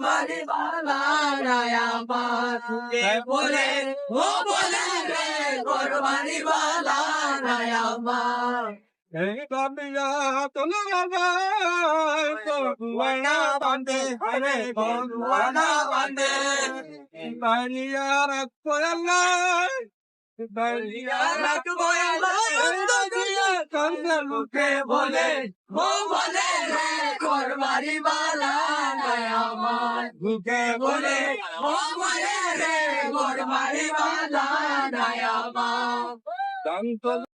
mari bala raya ma tumhe bole ho bole re gor mari bala raya ma Hey, Bambiya, Tola Baba, Bambuana Bande, Hare Bambuana Bande. Bambiya, Rakboyala, Bambiya, Rakboyala, Bambiya, Kanda Luke Bole, Ho Bole, Re, Kormari Bala, বুকে বলে মরে রে মোর মারি বালা নয়া মা